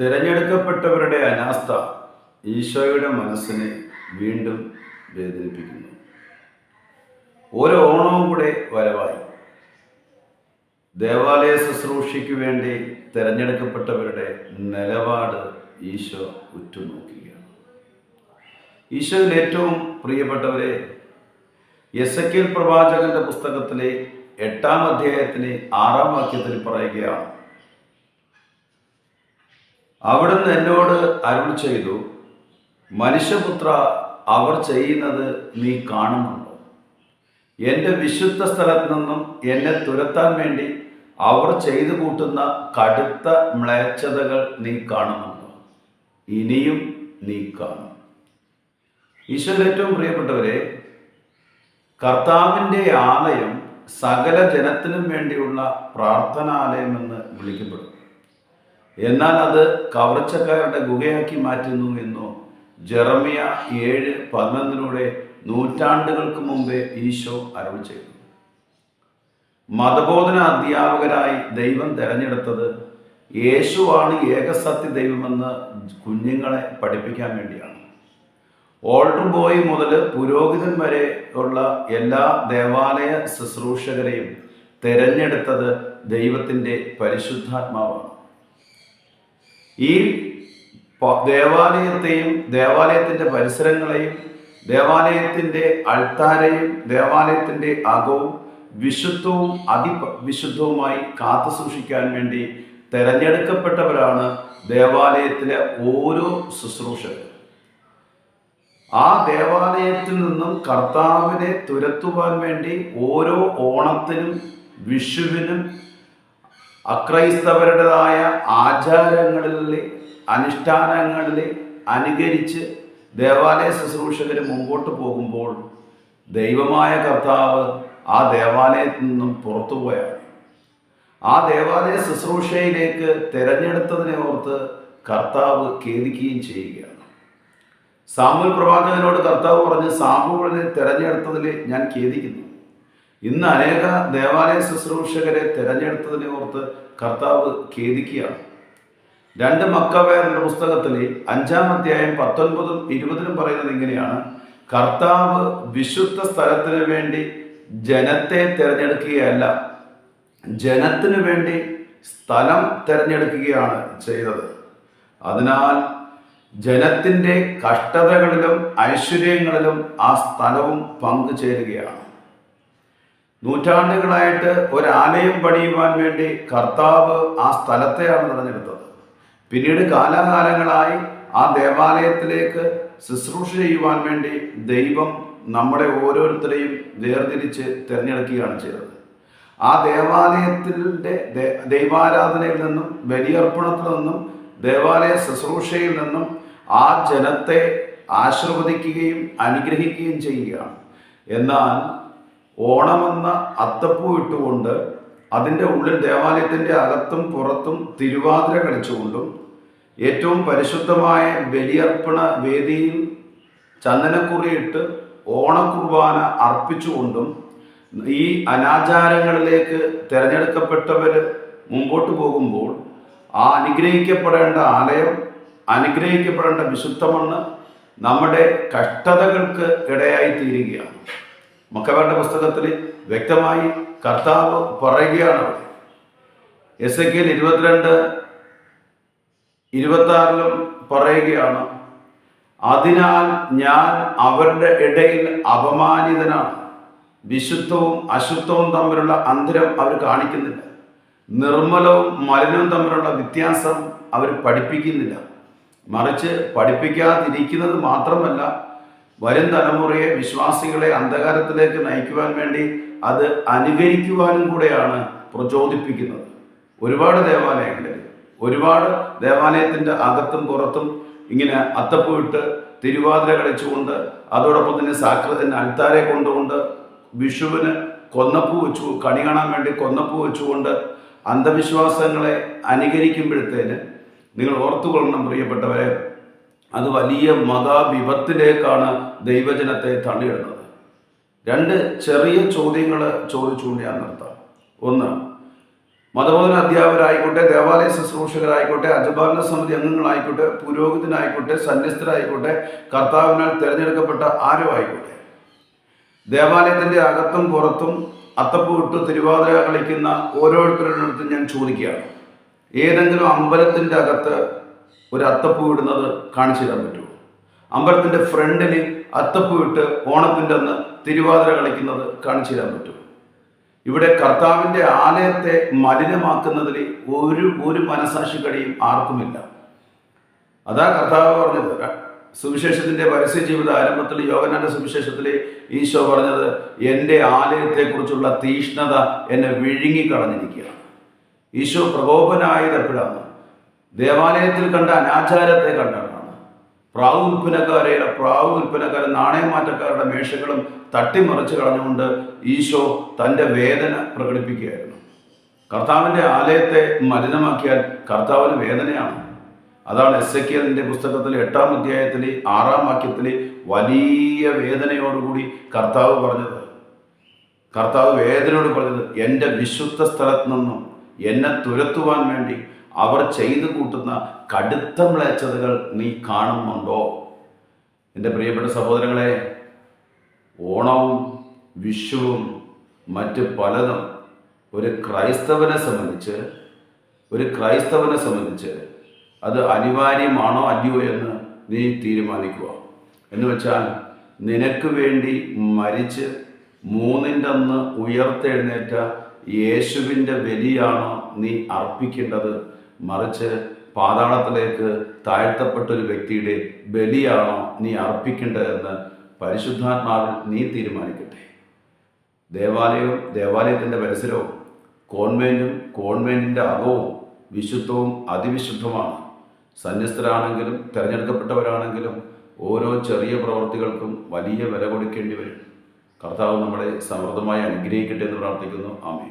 തിരഞ്ഞെടുക്കപ്പെട്ടവരുടെ അനാസ്ഥ ഈശോയുടെ മനസ്സിനെ വീണ്ടും വേദനിപ്പിക്കുന്നു. ഓരോ ഓണവും കൂടെ വരവായി. ദേവാലയ ശുശ്രൂഷയ്ക്ക് വേണ്ടി തിരഞ്ഞെടുക്കപ്പെട്ടവരുടെ നിലപാട് ഈശോ ഉറ്റുനോക്കുകയാണ്. ഈശോയിൽ ഏറ്റവും പ്രിയപ്പെട്ടവരെ എസക്കിൽ പ്രവാചകന്റെ പുസ്തകത്തിലെ എട്ടാം അധ്യായത്തിലെ ആറാം വാക്യത്തിൽ പറയുകയാണ് അവിടുന്ന് എന്നോട് അരുൾ ചെയ്തു മനുഷ്യപുത്ര അവർ ചെയ്യുന്നത് നീ കാണുന്നുണ്ടോ? എന്റെ വിശുദ്ധ സ്ഥലത്ത് നിന്നും എന്നെ തുരത്താൻ വേണ്ടി അവർ ചെയ്തു കൂട്ടുന്ന കടുത്ത മ്ലേച്ഛതകൾ നീ കാണുന്നുണ്ടോ? ഇനിയും നീ കാണും. ഈശ്വരൻ ഏറ്റവും പ്രിയപ്പെട്ടവരെ കർത്താവിന്റെ ആലയം സകല ജനത്തിനും വേണ്ടിയുള്ള പ്രാർത്ഥനാലയമെന്ന് വിളിക്കപ്പെടും എന്നാൽ അത് കവർച്ചക്കാരുടെ ഗുഹയാക്കി മാറ്റുന്നു എന്നോ ജെറമിയ ഏഴ് പതിനൊന്നിലൂടെ നൂറ്റാണ്ടുകൾക്ക് മുമ്പേ ഈശോ അരവ് ചെയ്തു. മതബോധന അധ്യാപകരായി ദൈവം തിരഞ്ഞെടുത്തത് യേശുവാണ് ഏകസത്യ ദൈവമെന്ന് കുഞ്ഞുങ്ങളെ പഠിപ്പിക്കാൻ വേണ്ടിയാണ്. ഓൾഡർ ബോയ് മുതൽ പുരോഹിതൻ വരെ ഉള്ള എല്ലാ ദേവാലയ ശുശ്രൂഷകരെയും തിരഞ്ഞെടുത്തത് ദൈവത്തിന്റെ പരിശുദ്ധാത്മാവാണ്. ഈ ദേവാലയത്തെയും ദേവാലയത്തിന്റെ പരിസരങ്ങളെയും ദേവാലയത്തിന്റെ അൾത്താരയും ദേവാലയത്തിന്റെ അകവും വിശുദ്ധവും അതിവിശുദ്ധവുമായി കാത്തു സൂക്ഷിക്കാൻ വേണ്ടി തിരഞ്ഞെടുക്കപ്പെട്ടവരാണ് ദേവാലയത്തിലെ ഓരോ ശുശ്രൂഷകരും. ആ ദേവാലയത്തിൽ നിന്നും കർത്താവിനെ തുരത്തുവാൻ വേണ്ടി ഓരോ ഓണത്തിനും വിഷുവിനും അക്രൈസ്തവരുടേതായ ആചാരങ്ങളിൽ അനുഷ്ഠാനങ്ങളിൽ അനുകരിച്ച് ദേവാലയ ശുശ്രൂഷകർ മുമ്പോട്ട് പോകുമ്പോൾ ദൈവമായ കർത്താവ് ആ ദേവാലയത്തിൽ നിന്നും പുറത്തുപോയാണ് ആ ദേവാലയ ശുശ്രൂഷയിലേക്ക് തിരഞ്ഞെടുത്തതിനെ ഓർത്ത് കർത്താവ് ഖേദിക്കുകയും ചെയ്യുകയാണ്. സാമൂൽ പ്രവാചകനോട് കർത്താവ് പറഞ്ഞ് സാമൂലിനെ തിരഞ്ഞെടുത്തതിൽ ഞാൻ ഖേദിക്കുന്നു. ഇന്ന് അനേക ദേവാലയ ശുശ്രൂഷകരെ തിരഞ്ഞെടുത്തതിനെ ഓർത്ത് കർത്താവ് ഖേദിക്കുകയാണ്. രണ്ട് മക്കവേറിന്റെ പുസ്തകത്തിൽ അഞ്ചാം അധ്യായം പത്തൊൻപതും ഇരുപതിലും പറയുന്നത് ഇങ്ങനെയാണ്. കർത്താവ് വിശുദ്ധ സ്ഥലത്തിന് വേണ്ടി ജനത്തെ തിരഞ്ഞെടുക്കുകയല്ല ജനത്തിനു വേണ്ടി സ്ഥലം തിരഞ്ഞെടുക്കുകയാണ് ചെയ്തത്. അതിനാൽ ജനത്തിന്റെ കഷ്ടതകളിലും ഐശ്വര്യങ്ങളിലും ആ സ്ഥലവും പങ്കുചേരുകയാണ്. നൂറ്റാണ്ടുകളായിട്ട് ഒരാലയം പണിയുവാൻ വേണ്ടി കർത്താവ് ആ സ്ഥലത്തെയാണ് തിരഞ്ഞെടുത്തത് പിന്നീട് കാലാകാലങ്ങളായി ആ ദേവാലയത്തിലേക്ക് ശുശ്രൂഷ ചെയ്യുവാൻ വേണ്ടി ദൈവം നമ്മുടെ ഓരോരുത്തരെയും വേർതിരിച്ച് തിരഞ്ഞെടുക്കുകയാണ് ചെയ്തത്. ആ ദേവാലയത്തിന്റെ ദൈവാരാധനയിൽ നിന്നും ബലിയർപ്പണത്തിൽ നിന്നും ദേവാലയ ശുശ്രൂഷയിൽ നിന്നും ആ ജനത്തെ ആശീർവദിക്കുകയും അനുഗ്രഹിക്കുകയും ചെയ്യുകയാണ്. എന്നാൽ ഓണമെന്ന അത്തപ്പൂ ഇട്ടുകൊണ്ട് അതിന്റെ ഉള്ളിൽ ദേവാലയത്തിന്റെ അകത്തും പുറത്തും തിരുവാതിര കളിച്ചുകൊണ്ടും ഏറ്റവും പരിശുദ്ധമായ ബലിയർപ്പണ വേദിയിൽ ചന്ദനക്കുറിയിട്ട് ഓണക്കുർബാന അർപ്പിച്ചുകൊണ്ടും ഈ അനാചാരങ്ങളിലേക്ക് തിരഞ്ഞെടുക്കപ്പെട്ടവർ മുമ്പോട്ട് പോകുമ്പോൾ ആ അനുഗ്രഹിക്കപ്പെടേണ്ട ആലയം അനുഗ്രഹിക്കപ്പെടേണ്ട വിശുദ്ധമണ്ണ് നമ്മുടെ കഷ്ടതകൾക്ക് ഇടയായി തീരുകയാണ് മക്കവരുടെ പുസ്തകത്തിൽ വ്യക്തമായി കർത്താവ് പറയുകയാണ്. എസ് എ കെയിൽ ഇരുപത്തിരണ്ട് ഇരുപത്തി ആറിലും പറയുകയാണ് അതിനാൽ ഞാൻ അവരുടെ ഇടയിൽ അപമാനിതനാണ്. വിശുദ്ധവും അശുദ്ധവും തമ്മിലുള്ള അന്തരം അവർ കാണിക്കുന്നില്ല. നിർമ്മലവും മലിനവും തമ്മിലുള്ള വ്യത്യാസം അവർ പഠിപ്പിക്കുന്നില്ല. മറിച്ച് പഠിപ്പിക്കാതിരിക്കുന്നത് മാത്രമല്ല വരും തലമുറയെ വിശ്വാസികളെ അന്ധകാരത്തിലേക്ക് നയിക്കുവാൻ വേണ്ടി അത് അനുകരിക്കുവാനും കൂടെയാണ് പ്രചോദിപ്പിക്കുന്നത്. ഒരുപാട് ദേവാലയങ്ങളിൽ ഒരുപാട് ദേവാലയത്തിന്റെ അകത്തും പുറത്തും ഇങ്ങനെ അത്തപ്പുവിട്ട് തിരുവാതിര കളിച്ചുകൊണ്ട് അതോടൊപ്പം തന്നെ സാക്രതന് അൽത്താരെ കൊണ്ടുകൊണ്ട് വിഷുവിന് കൊന്നപ്പൂ വെച്ചു കണി കാണാൻ വേണ്ടി കൊന്നപ്പൂ വെച്ചുകൊണ്ട് അന്ധവിശ്വാസങ്ങളെ അനുകരിക്കുമ്പോഴത്തേന് നിങ്ങൾ ഓർത്തുകൊള്ളണം പ്രിയപ്പെട്ടവരെ. അത് വലിയ മതാവിപത്തിലേക്കാണ് ദൈവജനത്തെ തള്ളിയിടുന്നത്. രണ്ട് ചെറിയ ചോദ്യങ്ങൾ ചോദിച്ചുകൊണ്ട് ഞാൻ നിർത്താം. ഒന്ന് മതബോധന അധ്യാപകരായിക്കോട്ടെ ദേവാലയ ശുശ്രൂഷകരായിക്കോട്ടെ അജപാലന സമിതി അംഗങ്ങളായിക്കോട്ടെ പുരോഹിതനായിക്കോട്ടെ സന്യസ്തരായിക്കോട്ടെ കർത്താവിനാൽ തിരഞ്ഞെടുക്കപ്പെട്ട ആരോ ആയിക്കോട്ടെ ദേവാലയത്തിന്റെ അകത്തും പുറത്തും അത്തപ്പൂ ഇട്ട് തിരുവാതിര കളിക്കുന്ന ഓരോരുത്തരുടെ അടുത്തും ഞാൻ ചോദിക്കുകയാണ്. ഏതെങ്കിലും അമ്പലത്തിന്റെ അകത്ത് ഒരു അത്തപ്പൂ ഇടുന്നത് കാണിച്ചു തരാൻ പറ്റുമോ? അമ്പലത്തിന്റെ ഫ്രണ്ടിൽ അത്തപ്പൂ ഇട്ട് ഓണത്തിന്റെ അന്ന് തിരുവാതിര കളിക്കുന്നത് കാണിച്ചു തരാൻ പറ്റുമോ? ഇവിടെ കർത്താവിന്റെ ആലയത്തെ മലിനമാക്കുന്നതിൽ ഒരു ഒരു മനസാക്ഷിക്കടിയും ആർക്കുമില്ല. അതാ കർത്താവ് പറഞ്ഞത്. സുവിശേഷത്തിന്റെ പരസ്യ ജീവിത ആരംഭത്തിൽ യോഗനാന്റെ സുവിശേഷത്തിൽ ഈശോ പറഞ്ഞത് എന്റെ ആലയത്തെക്കുറിച്ചുള്ള തീഷ്ണത എന്നെ വിഴുങ്ങിക്കളഞ്ഞിരിക്കുകയാണ്. ഈശോ പ്രകോപനായത് എപ്പോഴാണ് ദേവാലയത്തിൽ കണ്ട അനാചാരത്തെ കണ്ടാണ് പ്രാവ് വിൽപ്പനക്കാരെ പ്രാവ് വിൽപ്പനക്കാരൻ നാണയമാറ്റക്കാരുടെ മേശകളും തട്ടിമറിച്ച് കളഞ്ഞുകൊണ്ട് ഈശോ തന്റെ വേദന പ്രകടിപ്പിക്കുകയായിരുന്നു. കർത്താവിന്റെ ആലയത്തെ മലിനമാക്കിയാൽ കർത്താവിന് വേദനയാണ്. അതാണ് എസ് എ കെലിന്റെ പുസ്തകത്തിൽ എട്ടാം അധ്യായത്തിൽ ആറാം വാക്യത്തിൽ വലിയ വേദനയോടുകൂടി കർത്താവ് പറഞ്ഞത്. കർത്താവ് വേദനയോട് പറഞ്ഞത് എന്റെ വിശുദ്ധ സ്ഥലത്ത് നിന്നും എന്നെ തുരത്തുവാൻ വേണ്ടി അവർ ചെയ്തു കൂട്ടുന്ന കടുത്ത മ്ലേച്ഛതകൾ നീ കാണുന്നുണ്ടോ? എന്റെ പ്രിയപ്പെട്ട സഹോദരങ്ങളെ ഓണവും വിഷുവും മറ്റ് പലതും ഒരു ക്രൈസ്തവനെ സംബന്ധിച്ച് ഒരു ക്രൈസ്തവനെ സംബന്ധിച്ച് അത് അനിവാര്യമാണോ അല്ലയോ എന്ന് നീ തീരുമാനിക്കുക. എന്ന് വെച്ചാൽ നിനക്ക് വേണ്ടി മരിച്ച് മൂന്നിന്റെ അന്ന് ഉയർത്തെഴുന്നേറ്റ യേശുവിന്റെ ബലിയാണോ നീ അർപ്പിക്കേണ്ടത്? മറിച്ച് പാതാളത്തിലേക്ക് താഴ്ത്തപ്പെട്ട ഒരു വ്യക്തിയുടെ ബലിയാണോ നീ അർപ്പിക്കേണ്ടതെന്ന് പരിശുദ്ധാത്മാവിൽ നീ തീരുമാനിക്കട്ടെ. ദേവാലയവും ദേവാലയത്തിന്റെ പരിസരവും കോൺവെന്റും കോൺവെന്റിന്റെ അകവും വിശുദ്ധവും അതിവിശുദ്ധമാണ് സന്യസ്തരാണെങ്കിലും തിരഞ്ഞെടുക്കപ്പെട്ടവരാണെങ്കിലും ഓരോ ചെറിയ പ്രവൃത്തികൾക്കും വലിയ വില കൊടുക്കേണ്ടി വരും. കർത്താവ് നമ്മളെ സമൃദ്ധമായി അനുഗ്രഹിക്കട്ടെ എന്ന് പ്രാർത്ഥിക്കുന്നു. ആമേ